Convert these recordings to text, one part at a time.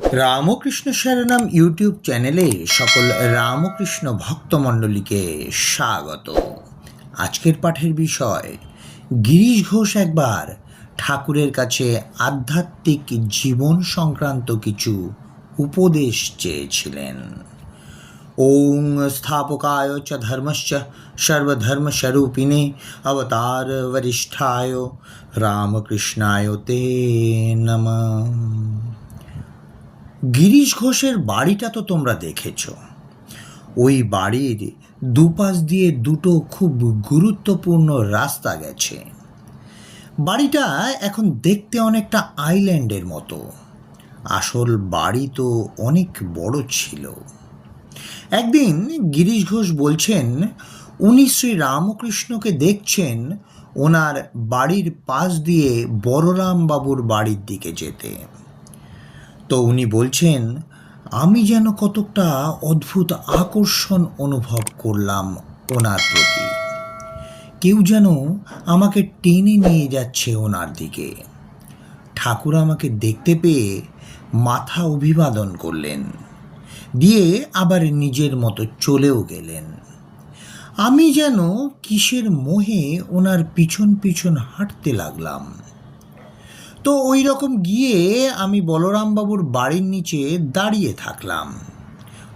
Ramakrishna শরণম YouTube চ্যানেলে সকল রামকৃষ্ণ ভক্তমণ্ডলীকে স্বাগত। আজকের পাঠের বিষয়, গিরিশ ঘোষ একবার ঠাকুরের কাছে আধ্যাত্মিক জীবন সংক্রান্ত কিছু উপদেশ চেয়েছিলেন। ওং স্থাপকায় চ ধর্মশ্চ সর্বধর্মস্বরূপিণে অবতার বরিষ্ঠায় রামকৃষ্ণায় তে নমঃ। গিরিশ ঘোষের বাড়িটা তো তোমরা দেখেছ। ওই বাড়ির দুপাশ দিয়ে দুটো খুব গুরুত্বপূর্ণ রাস্তা গেছে। বাড়িটা এখন দেখতে অনেকটা আইল্যান্ডের মতো। আসল বাড়ি তো অনেক বড় ছিল। একদিন গিরিশ ঘোষ বলছেন, উনি শ্রী রামকৃষ্ণকে দেখছেন ওনার বাড়ির পাশ দিয়ে বড়রাম বাবুর বাড়ির দিকে যেতে। তো উনি বলছেন, আমি যেন কতকটা অদ্ভুত আকর্ষণ অনুভব করলাম ওনার প্রতি। কেউ যেন আমাকে টেনে নিয়ে যাচ্ছে ওনার দিকে। ঠাকুর আমাকে দেখতে পেয়ে মাথা অভিবাদন করলেন, দিয়ে আবার নিজের মতো চলেও গেলেন। আমি যেন কিসের মোহে ওনার পিছন পিছন হাঁটতে লাগলাম। তো ওই রকম গিয়ে আমি বলরামবাবুর বাড়ির নিচে দাঁড়িয়ে থাকলাম।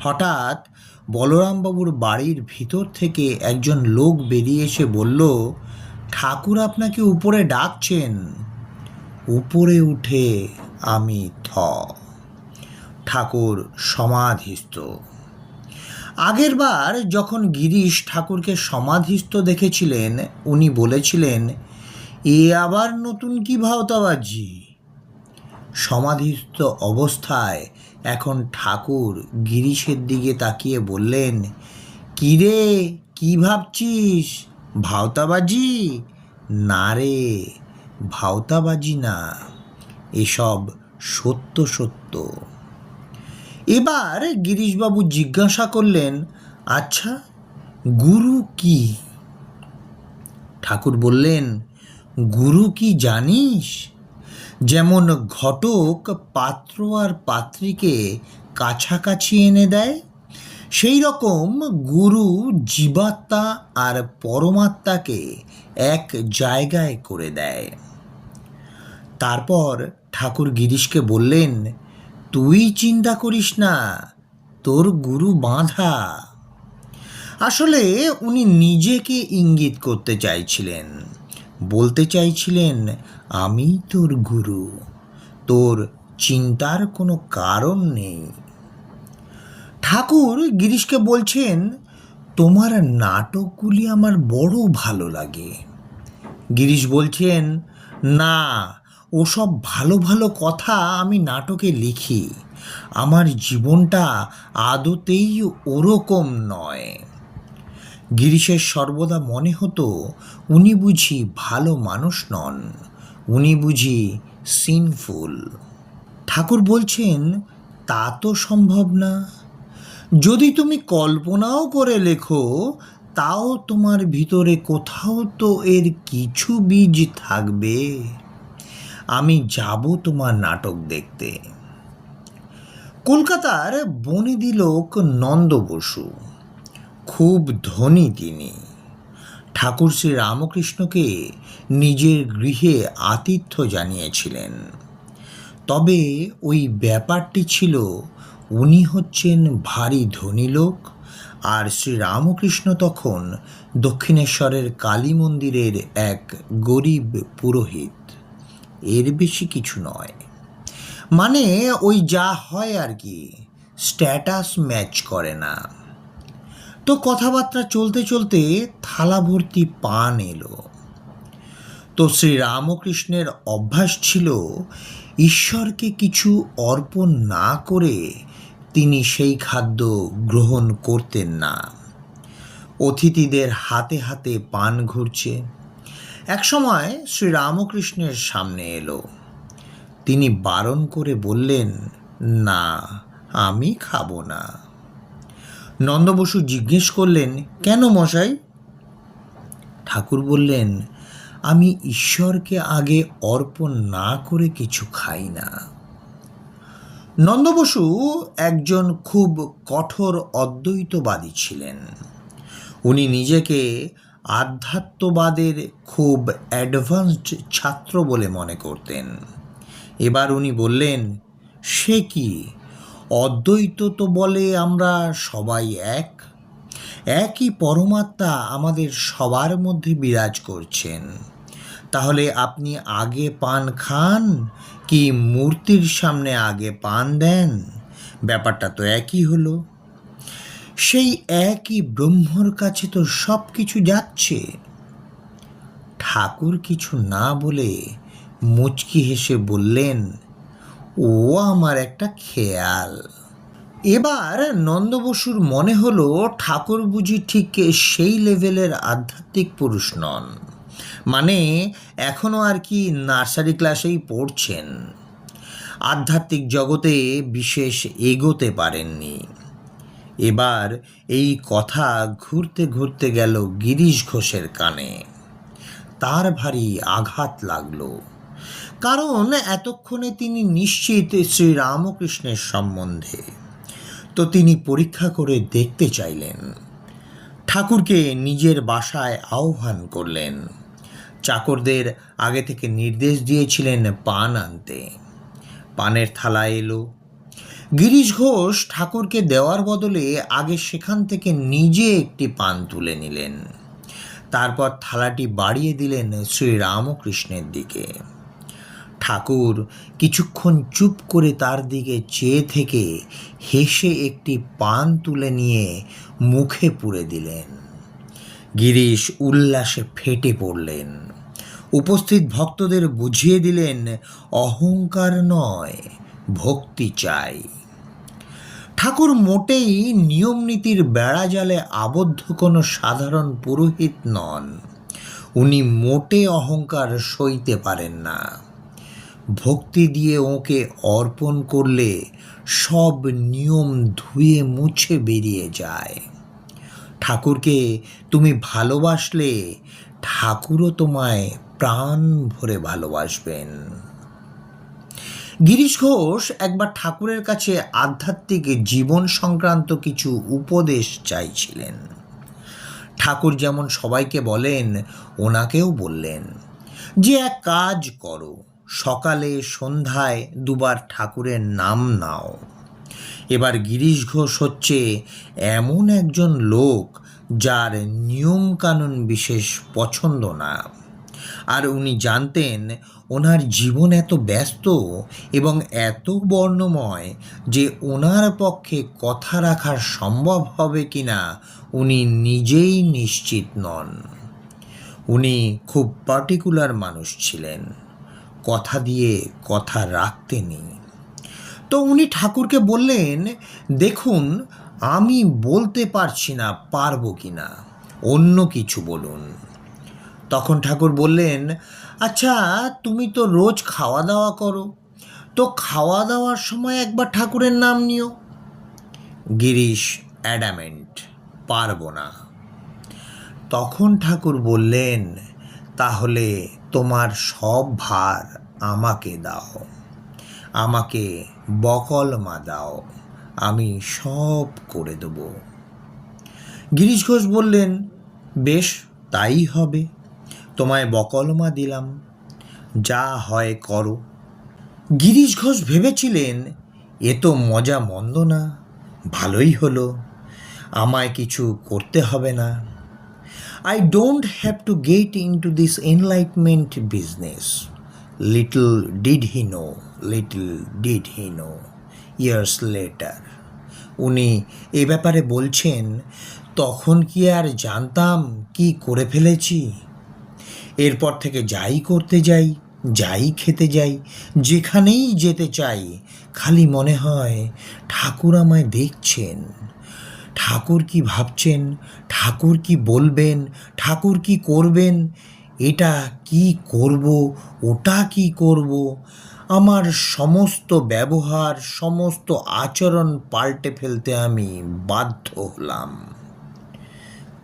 হঠাৎ বলরামবাবুর বাড়ির ভিতর থেকে একজন লোক বেরিয়ে এসে বলল, ঠাকুর আপনাকে উপরে ডাকছেন। উপরে উঠে আমি থ। ঠাকুর সমাধিস্থ। আগেরবার যখন গিরিশ ঠাকুরকে সমাধিস্থ দেখেছিলেন, উনি বলেছিলেন এ আবার নতুন কি ভাওতাবাজি? সমাধিস্থ অবস্থায় এখন ঠাকুর গিরিশের দিকে তাকিয়ে বললেন, কিরে, কি ভাবছিস? ভাওতাবাজি? না রে, ভাওতাবাজি না। এসব সত্য সত্য। এবার গিরিশবাবু জিজ্ঞাসা করলেন আচ্ছা গুরু কি? ঠাকুর বললেন গুরু কি জানিস? যেমন ঘটক পাত্র আর পাত্রীকে কাছাকাছি এনে দেয়, সেই রকম গুরু জীবাত্মা আর পরমাত্মাকে এক জায়গায় করে দেয়। তারপর ঠাকুর গিরিশকে বললেন, তুই চিন্তা করিস না, তোর গুরু বাঁধা। আসলে উনি নিজেকে ইঙ্গিত করতে চাইছিলেন। বলতে চাইছিলেন, আমি তোর গুরু, তোর চিন্তার কোনো কারণ নেই। ঠাকুর গিরিশকে বলছেন, তোমার নাটকগুলি আমার বড় ভালো লাগে। গিরিশ বলছেন, না, ওসব ভালো ভালো কথা আমি নাটকে লিখি। আমার জীবনটা আদতেই ওরকম নয়। গিরিশের সর্বদা মনে হতো, উনি বুঝি ভালো মানুষ নন, উনি বুঝি সিনফুল। ঠাকুর বলছেন, তা তো সম্ভব না। যদি তুমি কল্পনাও করে লেখো, তাও তোমার ভিতরে কোথাও তো এর কিছু বীজ থাকবে। আমি যাব তোমার নাটক দেখতে। কলকাতার বনেদি লোক নন্দ বসু খুব ধনী তিনি। ঠাকুর শ্রী রামকৃষ্ণকে নিজের গৃহে আতিথ্য জানিয়েছিলেন। তবে ওই ব্যাপারটি ছিল, উনি হচ্ছেন ভারী ধনী লোক আর শ্রী রামকৃষ্ণ তখন দক্ষিণেশ্বরের কালী মন্দিরের এক গরিব পুরোহিত। এর বেশি কিছু নয়। মানে ওই যা হয় আর কি স্ট্যাটাস ম্যাচ করে না। তো কথাবার্তা চলতে চলতে থালা ভর্তি পান এলো। তো শ্রী রামকৃষ্ণের অভ্যাস ছিল, ঈশ্বরকে কিছু অর্পণ না করে তিনি সেই খাদ্য গ্রহণ করতেন না। অতিথিদের হাতে হাতে পান ঘুরছে। একসময় শ্রী রামকৃষ্ণের সামনে এলো। তিনি বারণ করে বললেন, না, আমি খাব না। নন্দবসু জিজ্ঞেস করলেন, কেন মশাই? ঠাকুর বললেন, আমি ঈশ্বরকে আগে অর্পণ না করে কিছু খাই না। নন্দবসু একজন খুব কঠোর অদ্বৈতবাদী ছিলেন। উনি নিজেকে আধ্যাত্মবাদের খুব অ্যাডভান্সড ছাত্র বলে মনে করতেন। এবার উনি বললেন, সে কি? অদ্বৈত তো বলে আমরা সবাই এক। একই পরমাত্মা আমাদের সবার মধ্যে বিরাজ করছেন। তাহলে আপনি আগে পান খান কি মূর্তির সামনে আগে পান দেন? ব্যাপারটা তো একই হলো। সেই একই ব্রহ্মর কাছে তো সব কিছু যাচ্ছে। ঠাকুর কিছু না বলে মুচকি হেসে বললেন ও আমার একটা খেয়াল। এবার নন্দবসুর মনে হলো ঠাকুর বুঝি ঠিক সেই লেভেলের আধ্যাত্মিক পুরুষ নন। মানে এখনও আর কি নার্সারি ক্লাসেই পড়ছেন। আধ্যাত্মিক জগতে বিশেষ এগোতে পারেননি। এবার এই কথা ঘুরতে ঘুরতে গেল গিরিশ ঘোষের কানে। তার ভারী আঘাত লাগল। কারণ এতক্ষণে তিনি নিশ্চিত শ্রীরামকৃষ্ণের সম্বন্ধে। তো তিনি পরীক্ষা করে দেখতে চাইলেন। ঠাকুরকে নিজের বাসায় আহ্বান করলেন। চাকরদের আগে থেকে নির্দেশ দিয়েছিলেন পান আনতে। পানের থালা এলো। গিরিশ ঘোষ ঠাকুরকে দেওয়ার বদলে আগে সেখান থেকে নিজে একটি পান তুলে নিলেন। তারপর থালাটি বাড়িয়ে দিলেন শ্রীরামকৃষ্ণের দিকে। ঠাকুর কিছুক্ষণ চুপ করে তার দিকে চেয়ে থেকে হেসে একটি পান তুলে নিয়ে মুখে পুরে দিলেন। গিরিশ উল্লাসে ফেটে পড়লেন। উপস্থিত ভক্তদের বুঝিয়ে দিলেন, অহংকার নয়, ভক্তি চাই। ঠাকুর মোটেই নিয়ম নীতির বেড়াজালে আবদ্ধ কোনো সাধারণ পুরোহিত নন। উনি মোটে অহংকার সইতে পারেন না। ভক্তি দিয়ে ওকে অর্পণ করলে সব নিয়ম ধুয়ে মুছে বেরিয়ে যায়। ঠাকুরকে তুমি ভালোবাসলে ঠাকুরও তোমায় প্রাণ ভরে ভালোবাসবেন। গিরিশ ঘোষ একবার ঠাকুরের কাছে আধ্যাত্মিক জীবন সংক্রান্ত কিছু উপদেশ চাইছিলেন। ঠাকুর যেমন সবাইকে বলেন, ওনাকেও বললেন, যে এক কাজ করো সকালে সন্ধ্যায় দুবার ঠাকুরের নাম নাও। এবার গিরিশ ঘোষ হচ্ছে এমন একজন লোক যার নিয়মকানুন বিশেষ পছন্দ না। আর উনি জানতেন ওনার জীবন এত ব্যস্ত এবং এত বর্ণময় যে ওনার পক্ষে কথা রাখার সম্ভব হবে কিনা উনি নিজেই নিশ্চিত নন। উনি খুব পার্টিকুলার মানুষ ছিলেন। কথা দিয়ে কথা রাখতেনি তো উনি ঠাকুরকে বললেন, দেখুন, আমি বলতে পারছি না, পারব কি না অন্য কিছু বলুন। তখন ঠাকুর বললেন আচ্ছা তুমি তো রোজ খাওয়া দাওয়া করো, তো খাওয়া দাওয়ার সময় একবার ঠাকুরের নাম নিও। গিরিশ, অ্যাডামেন্ট, পারব না। তখন ঠাকুর বললেন, তাহলে তোমার সব ভার আমাকে দাও। আমাকে বকলমা দাও, আমি সব করে দেব। গিরিশ ঘোষ বললেন, বেশ, তাই হবে। তোমায় বকলমা দিলাম, যা হয় করো। গিরিশ ঘোষ ভেবেছিলেন, এ তো মজা মন্দ না, ভালোই হলো। আমায় কিছু করতে হবে না। I don't have to get into this enlightenment business. Little did he know, little did he know, years later. উনি এ ব্যাপারে বলছেন তখন কি আর জানতাম কি করে ফেলেছি এরপর থেকে যাই করতে যাই যাই খেতে যাই যেখানেই যেতে চাই খালি মনে হয় ঠাকুর আমায় দেখছেন ঠাকুর কি ভাবছেন? ঠাকুর কি বলবেন? ঠাকুর কি করবেন? এটা কি করব? ওটা কি করব? আমার সমস্ত ব্যবহার, সমস্ত আচরণ পাল্টে ফেলতে আমি বাধ্য হলাম।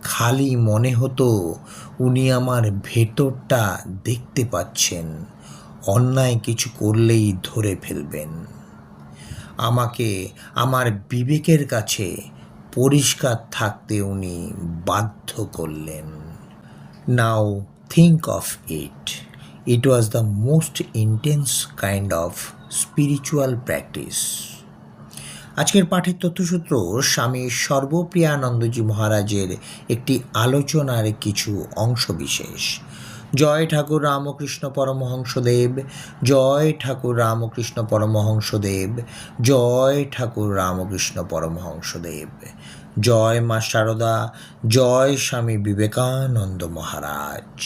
খালি মনে হতো উনি আমার ভেতরটা দেখতে পাচ্ছেন। অন্যায় কিছু করলেই ধরে ফেলবেন। আমাকে, আমার বিবেকের কাছে পরিষ্কার থাকতে উনি বাধ্য করলেন। Now think of it it was the most intense kind of spiritual practice আজকের পাঠের তথ্যসূত্র স্বামী সর্বপ্রিয়ানন্দজি মহারাজের একটি আলোচনার কিছু অংশবিশেষ জয় ঠাকুর রামকৃষ্ণ পরমহংসদেব, জয় ঠাকুর রামকৃষ্ণ পরমহংসদেব, জয় ঠাকুর রামকৃষ্ণ পরমহংসদেব। জয় মা শারদা জয় স্বামী বিবেকানন্দ মহারাজ।